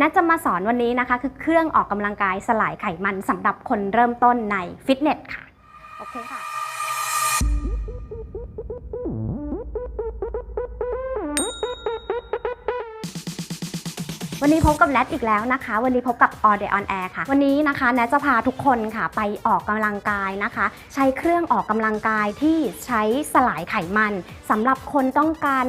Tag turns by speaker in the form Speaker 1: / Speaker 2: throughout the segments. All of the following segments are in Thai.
Speaker 1: นัทจะมาสอนวันนี้นะคะคือเครื่องออกกำลังกายสลายไขมันสำหรับคนเริ่มต้นในฟิตเนสค่ะ โอเคค่ะ วันนี้พบกับแนทอีกแล้วนะคะ วันนี้พบกับ All Day on Air ค่ะ วันนี้นะคะแนทจะพาทุกคนค่ะ ไปออกกำลังกายนะคะ ใช้เครื่องออกกำลังกายที่ใช้สลายไขมันสำหรับคนต้องการ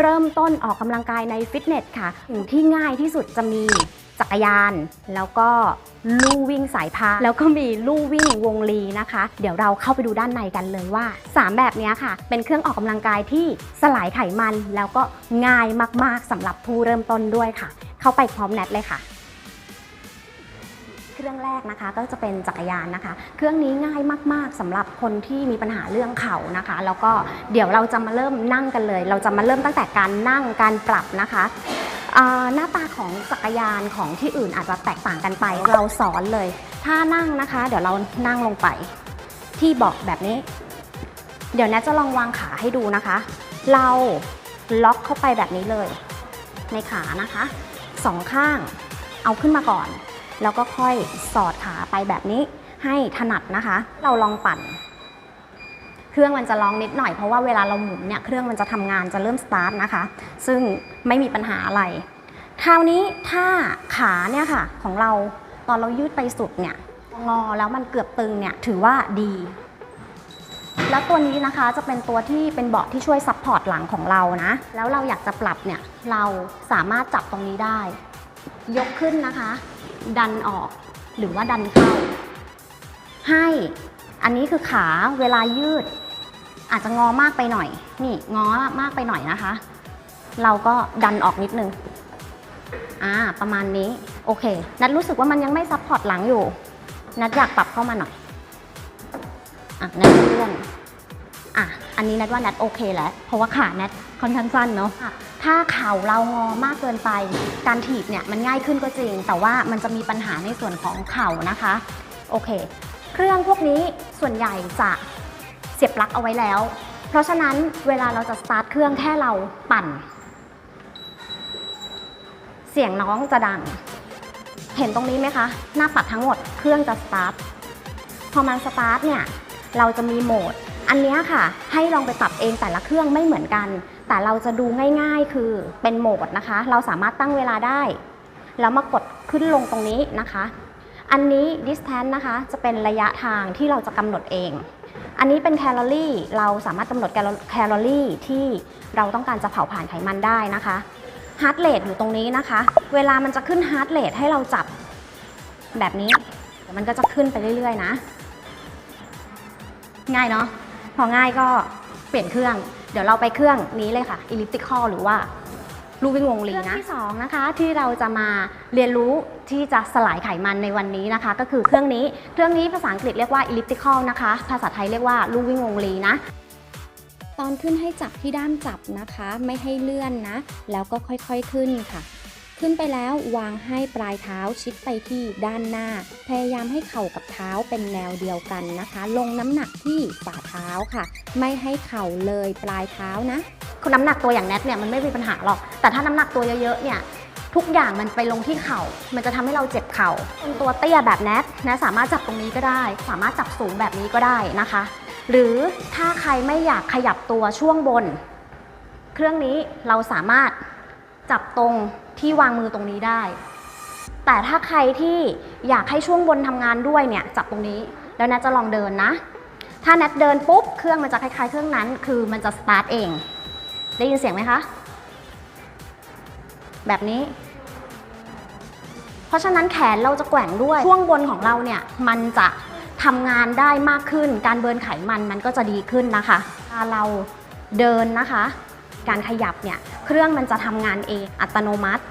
Speaker 1: เริ่มต้นออกกำลังกายในฟิตเนสค่ะที่ง่ายที่สุดจะมีจักรยาน แล้วก็ลู่วิ่งสายพาแล้วก็มีลู่วิ่งวงลีนะคะ เดี๋ยวเราเข้าไปดูด้านในกันเลยว่า 3 แบบนี้ค่ะ เป็นเครื่องออกกำลังกายที่สลายไขมัน แล้วก็ง่ายมากๆสำหรับผู้เริ่มต้นด้วยค่ะ เข้าไปพร้อมแนทเลยค่ะ เครื่องแรกนะคะ ก็จะเป็นจักรยานนะคะ เครื่องนี้ง่ายมาก ๆสำหรับคนที่มีปัญหาเรื่องเข่านะคะ แล้วก็เดี๋ยวเราจะมาเริ่มนั่งกันเลย เราจะมาเริ่มตั้งแต่การนั่งการปรับนะคะหน้าตาของจักรยานของที่อื่นอาจจะแตกต่างกันไป เราสอนเลย ถ้านั่งนะคะ เดี๋ยวเรานั่งลงไป ที่เบาะแบบนี้ เดี๋ยวแนทจะลองวางขาให้ดูนะคะ เราล็อกเข้าไปแบบนี้เลย ในขานะคะสองข้าง เอาขึ้นมาก่อน แล้วก็ค่อยสอดขาไปแบบนี้ให้ถนัดนะคะ เราลองปั่น เครื่องมันจะร้องนิดหน่อยเพราะว่าเวลาเราหมุนเนี่ยเครื่องมันจะทำงานจะเริ่มสตาร์ทนะคะ ซึ่งไม่มีปัญหาอะไรคราวนี้ถ้าขาเนี่ยค่ะของเราตอนเรายืดไปสุดเนี่ยงอแล้วมันเกือบตึงเนี่ยถือว่าดี แล้วตัวนี้นะคะจะเป็นตัวที่เป็นเบาะที่ช่วยซัพพอร์ตหลังของเรานะ แล้วเราอยากจะปรับเนี่ยเราสามารถจับตรงนี้ได้ ยกขึ้นนะคะ ดันออกหรือว่าดันเข้า ให้อันนี้คือขาเวลายืด อาจจะงอมากไปหน่อย นี่งอมากไปหน่อยนะคะ เราก็ดันออกนิดนึงอ่าประมาณนี้โอเค นัดรู้สึกว่ามันยังไม่ซัพพอร์ตหลังอยู่ นัดอยากปรับเข้ามาหน่อยอะนัดเลื่อนอะอันนี้นัดว่านัดโอเคแล้ว เพราะว่าขานัด ค่อนข้างสั้นเนาะอะถ้าเข่าเรางอมากเกินไป การถีบเนี่ยมันง่ายขึ้นก็จริง แต่ว่ามันจะมีปัญหาในส่วนของเข่านะคะ โอเค เครื่องพวกนี้ส่วนใหญ่จะเสียบปลั๊กเอาไว้แล้ว เพราะฉะนั้นเวลาเราจะสตาร์ทเครื่องแค่เราปั่น เสียงน้องจะดัง เห็นตรงนี้ไหมคะ หน้าปัดทั้งหมดเครื่องจะสตาร์ทพอมันสตาร์ทเนี่ยเราจะมีโหมด อันนี้ค่ะให้ลองไปปรับเองแต่ละเครื่องไม่เหมือนกัน แต่เราจะดูง่ายๆ คือเป็นโหมดนะคะ เราสามารถตั้งเวลาได้ แล้วมากดขึ้นลงตรงนี้นะคะ อันนี้ distance นะคะ จะเป็นระยะทางที่เราจะกำหนดเอง อันนี้เป็นแคลอรี่เราสามารถกำหนดแคลอรี่ที่เราต้องการจะเผาผลาญไขมันได้นะคะฮาร์ดเรทอยู่ตรงนี้นะคะ เวลามันจะขึ้นฮาร์ดเรทให้เราจับแบบนี้มันก็จะขึ้นไปเรื่อยๆนะ ง่ายเนาะ พอง่ายก็เปลี่ยนเครื่อง เดี๋ยวเราไปเครื่องนี้เลยค่ะ elliptical หรือว่าลู่วิ่งวงลีนะที่สองนะคะที่เราจะมาเรียนรู้ที่จะสลายไขมันในวันนี้นะคะ ก็คือเครื่องนี้เครื่องนี้ภาษาอังกฤษเรียกว่า elliptical นะคะ ภาษาไทยเรียกว่าลู่วิ่งวงลีนะตอนขึ้นให้จับที่ด้ามจับนะคะ ไม่ให้เลื่อนนะ แล้วก็ค่อยๆขึ้นค่ะ ขึ้นไปแล้ววางให้ปลายเท้าชิดไปที่ด้านหน้า พยายามให้เข่ากับเท้าเป็นแนวเดียวกันนะคะ ลงน้ำหนักที่ฝ่าเท้าค่ะ ไม่ให้เข่าเลยปลายเท้านะคือน้ำหนักตัวอย่างแนทเนี่ยมันไม่มีปัญหาหรอก แต่ถ้าน้ำหนักตัวเยอะๆเนี่ยทุกอย่างมันไปลงที่เข่า มันจะทำให้เราเจ็บเข่าคนตัวเตี้ยแบบแนทนะสามารถจับตรงนี้ก็ได้ สามารถจับสูงแบบนี้ก็ได้นะคะ หรือถ้าใครไม่อยากขยับตัวช่วงบน เครื่องนี้เราสามารถ จับตรงที่วางมือตรงนี้ได้ แต่ถ้าใครที่อยากให้ช่วงบนทำงานด้วยเนี่ยจับตรงนี้ แล้วแนทจะลองเดินนะ ถ้าแนทเดินปุ๊บเครื่องมันจะคล้ายๆ เครื่องนั้น คือมันจะสตาร์ทเอง ได้ยินเสียงไหมคะ แบบนี้ เพราะฉะนั้นแขนเราจะแกว่งด้วย ช่วงบนของเราเนี่ยมันจะทำงานได้มากขึ้น การเบิร์นไขมันมันก็จะดีขึ้นนะคะถ้าเราเดินนะคะ การขยับเนี่ยเครื่องมันจะทำงานเองอัตโนมัติ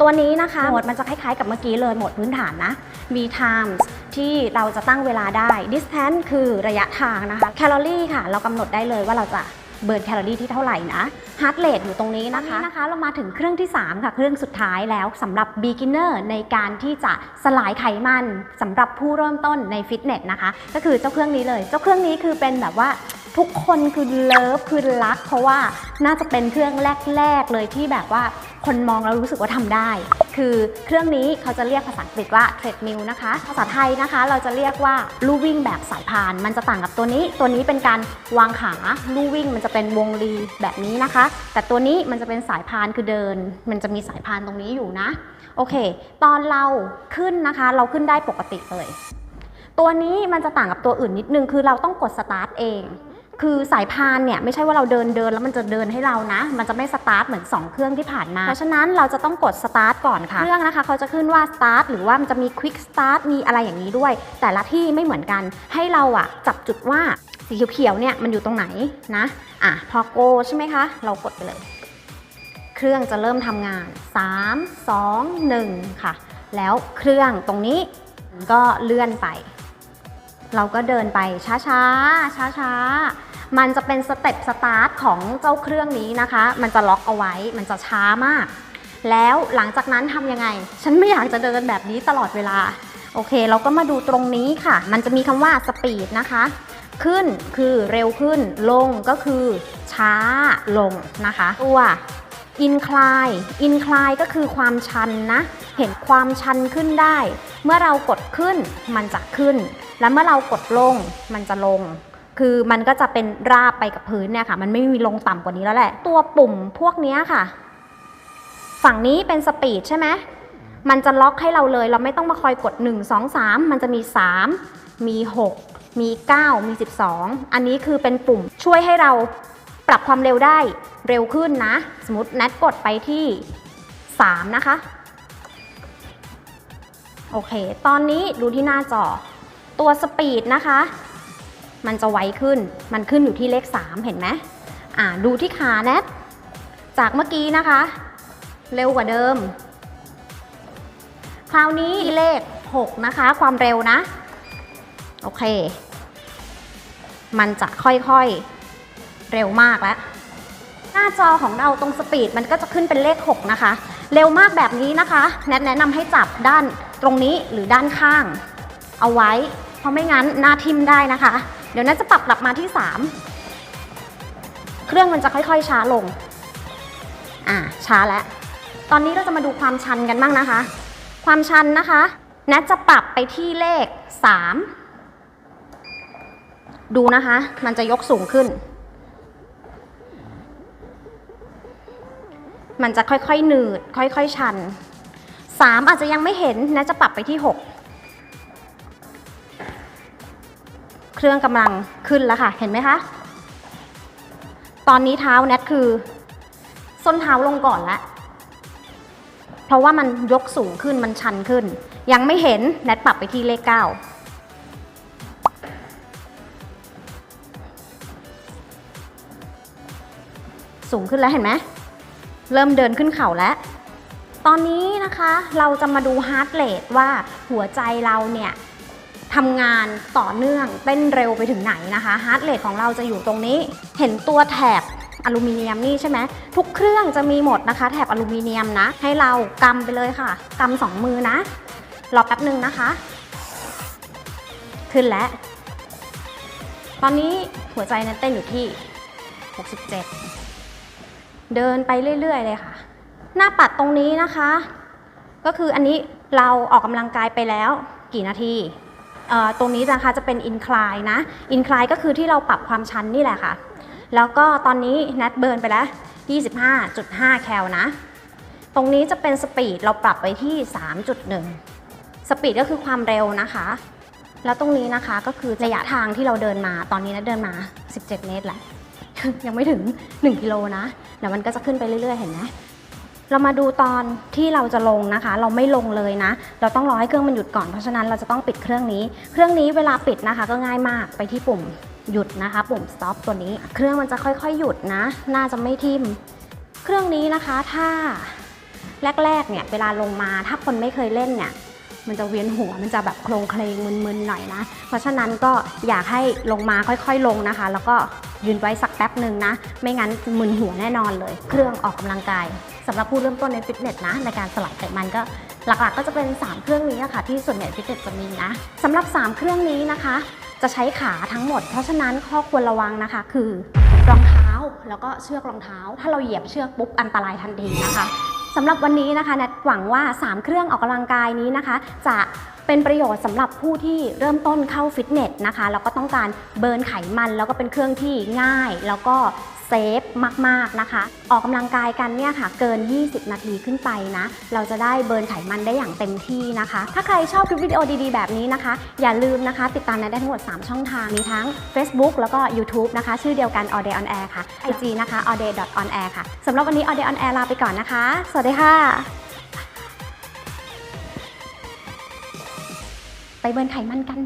Speaker 1: ตัวนี้นะคะโหมดมันจะคล้ายๆกับเมื่อกี้เลยโหมดพื้นฐานนะมี times ที่เราจะตั้งเวลาได้ distance คือระยะทางนะคะแคลอรี่ค่ะ เรากำหนดได้เลยว่าเราจะ เบิร์นแคลอรี่ที่เท่าไหร่นะ heart rate อยู่ตรงนี้นะคะนะคะเรามาถึงเครื่องที่ 3 ค่ะ เครื่องสุดท้ายแล้วสำหรับ beginner ในการที่จะสลายไขมันสำหรับผู้เริ่มต้นในฟิตเนสนะคะ ก็คือเจ้าเครื่องนี้เลย เจ้าเครื่องนี้คือเป็นแบบว่าทุกคนคือเลิฟคือรัก เพราะว่าน่าจะเป็นเครื่องแรก ๆ เลยที่แบบว่าคนมองแล้วรู้สึกว่าทำได้ คือเครื่องนี้เขาจะเรียกภาษาอังกฤษว่า treadmill นะคะ ภาษาไทยนะคะ เราจะเรียกว่าลู่วิ่งแบบสายพาน มันจะต่างกับตัวนี้ ตัวนี้เป็นการวางขาลู่วิ่งมันจะเป็นวงรีแบบนี้นะคะ แต่ตัวนี้มันจะเป็นสายพานคือเดิน มันจะมีสายพานตรงนี้อยู่นะ โอเค ตอนเราขึ้นนะคะ เราขึ้นได้ปกติเลย ตัวนี้มันจะต่างกับตัวอื่นนิดนึง คือเราต้องกดสตาร์ทเอง คือสายพานเนี่ยไม่ใช่ว่าเราเดินเดินแล้วมันจะเดินให้เรานะ มันจะไม่สตาร์ทเหมือน 2 เครื่องที่ผ่านมา เพราะฉะนั้นเราจะต้องกดสตาร์ทก่อนค่ะ เครื่องนะคะเขาจะขึ้นว่าสตาร์ทหรือว่ามันจะมีควิกสตาร์ทมีอะไรอย่างนี้ด้วย แต่ละที่ไม่เหมือนกัน ให้เราอะจับจุดว่าสีเขียวๆเนี่ยมันอยู่ตรงไหนนะ อะพอโกใช่ไหมคะ เรากดไปเลย เครื่องจะเริ่มทำงาน 3 2 1 ค่ะ แล้วเครื่องตรงนี้ก็เลื่อนไป เราก็เดินไปช้าช้าช้าช้าๆ มันจะเป็นสเต็ปสตาร์ทของเจ้าเครื่องนี้นะคะ มันจะล็อกเอาไว้ มันจะช้ามาก แล้วหลังจากนั้นทำยังไง ฉันไม่อยากจะเดินแบบนี้ตลอดเวลา โอเค เราก็มาดูตรงนี้ค่ะ มันจะมีคำว่าสปีดนะคะ ขึ้นคือเร็วขึ้น ลงก็คือช้าลงนะคะ ตัว incline incline ก็คือความชันนะ เห็นความชันขึ้นได้ เมื่อเรากดขึ้นมันจะขึ้น และเมื่อเรากดลงมันจะลง คือมันก็จะเป็นราบไปกับพื้นเนี่ยค่ะ มันไม่มีลงต่ำกว่านี้แล้วแหละ ตัวปุ่มพวกนี้ค่ะ ฝั่งนี้เป็นสปีดใช่ไหมมันจะล็อกให้เราเลย เราไม่ต้องมาคอยกด 1 2 3 มันจะมี 3 มี 6 มี 9 มี 12 อันนี้คือเป็นปุ่มช่วยให้เรา ปรับความเร็วได้เร็วขึ้นนะ สมมติแนทกดไปที่ 3 นะคะ โอเค ตอนนี้ดูที่หน้าจอ ตัวสปีดนะคะ มันจะไวขึ้น มันขึ้นอยู่ที่เลข 3 เห็นไหมอ่าดูที่ขาแนทจากเมื่อกี้นะคะ เร็วกว่าเดิม คราวนี้เลข 6 นะคะ ความเร็วนะ โอเค มันจะค่อยๆ เร็วมากแล้ว หน้าจอของเราตรงสปีดมันก็จะขึ้นเป็นเลข 6 นะคะ เร็วมากแบบนี้นะคะแนะแนะนำให้จับด้านตรงนี้หรือด้านข้าง เอาไว้ เพราะไม่งั้นหน้าทิมได้นะคะ เดี๋ยวนั้นจะปรับกลับมาที่ 3 เครื่องมันจะค่อยๆช้าลง อ่าช้าแล้ว ตอนนี้เราจะมาดูความชันกันบ้างนะคะ ความชันนะคะแนทจะปรับไปที่เลข 3 ดูนะคะ มันจะยกสูงขึ้น มันจะค่อยๆหนืด ค่อยๆชัน 3 อาจจะยังไม่เห็นนทจะปรับไปที่ 6 เครื่องกำลังขึ้นแล้วค่ะ เห็นไหมคะ ตอนนี้เท้าแนทคือ ส้นเท้าลงก่อนล้วเพราะว่ามันยกสูงขึ้นมันชันขึ้น ยังไม่เห็นแนทปรับไปที่เลข 9สูงขึ้นแล้วเห็นไหม เริ่มเดินขึ้นเขาแล้ว ตอนนี้นะคะเราจะมาดูฮาร์ดเรทว่าหัวใจเราเนี่ยทำงานต่อเนื่องเต้นเร็วไปถึงไหนนะคะฮาร์ดเรทของเราจะอยู่ตรงนี้ เห็นตัวแถบอลูมิเนียมนี่ใช่ไหมทุกเครื่องจะมีหมดนะคะ แถบอลูมิเนียมนะ ให้เรากำไปเลยค่ะกำสองมือนะรอแป๊บหนึ่งนะคะ ขึ้นแล้ว ตอนนี้หัวใจนั้นเต้นอยู่ที่ 67 เดินไปเรื่อย ๆ เลยค่ะ หน้าปัดตรงนี้นะคะ ก็คืออันนี้เราออกกำลังกายไปแล้วกี่นาทีตรงนี้นะคะจะเป็น incline นะ incline ก็คือที่เราปรับความชันนี่แหละค่ะ แล้วก็ตอนนี้นัดเบิร์นไปแล้ว 25.5 แคลนะ ตรงนี้จะเป็นสปีดเราปรับไปที่ 3.1 สปีดก็คือความเร็วนะคะ แล้วตรงนี้นะคะก็คือระยะทางที่เราเดินมาตอนนี้นัดเดินมา 17 เมตรแหละ ยังไม่ถึง 1กิโลนะเดี๋ยวมันก็จะขึ้นไปเรื่อยๆ เห็นไหมเรามาดูตอนที่เราจะลงนะคะ เราไม่ลงเลยนะ เราต้องรอให้เครื่องมันหยุดก่อนเพราะฉะนั้นเราจะต้องปิดเครื่องนี้ เครื่องนี้เวลาปิดนะคะ ก็ง่ายมากไปที่ปุ่มหยุดนะคะ ปุ่ม stop ตัวนี้ เครื่องมันจะค่อยๆ หยุดนะ น่าจะไม่ทิ่ม เครื่องนี้นะคะถ้าแรกๆเนี่ยเวลาลงมาถ้าคนไม่เคยเล่นเนี่ย มันจะเวียนหัวมันจะแบบโครงเคลงมึนๆหน่อยนะ เพราะฉะนั้นก็อยากให้ลงมาค่อยๆลงนะคะ แล้วก็ยืนไว้สักแป๊บหนึ่งนะ ไม่งั้นมึนหัวแน่นอนเลย เครื่องออกกำลังกายสำหรับผู้เริ่มต้นในฟิตเนสนะในการสลายไขมันก็หลักๆ ก็จะเป็น 3 เครื่องนี้อะค่ะที่ส่วนใหญ่ฟิตเนสจะมีนะสำหรับ 3 เครื่องนี้นะคะ จะใช้ขาทั้งหมด เพราะฉะนั้นข้อควรระวังนะคะ คือรองเท้าแล้วก็เชือกรองเท้า ถ้าเราเหยียบเชือกปุ๊บอันตรายทันทีนะคะ สำหรับวันนี้นะคะแนทหวังว่า 3 เครื่องออกกำลังกายนี้นะคะ จะเป็นประโยชน์สำหรับผู้ที่เริ่มต้นเข้าฟิตเนสนะคะแล้วก็ต้องการเบิร์นไขมัน แล้วก็เป็นเครื่องที่ง่าย แล้วก็ เซฟมากๆนะคะ ออกกำลังกายกันเนี่ยค่ะ เกิน 20 นาทีขึ้นไปนะ เราจะได้เบิร์นไขมันได้อย่างเต็มที่นะคะ ถ้าใครชอบคลิปวิดีโอดีๆ แบบนี้นะคะ อย่าลืมนะคะ ติดตามแนได้ทั้งหมด 3 ช่องทาง มีทั้ง Facebook แล้วก็ YouTube นะคะ ชื่อเดียวกัน all day on air ค่ะ IG นะคะ all day on air ค่ะสำหรับวันนี้ all day on air ลาไปก่อนนะคะ สวัสดีค่ะ ไปเบิร์นไขมันกัน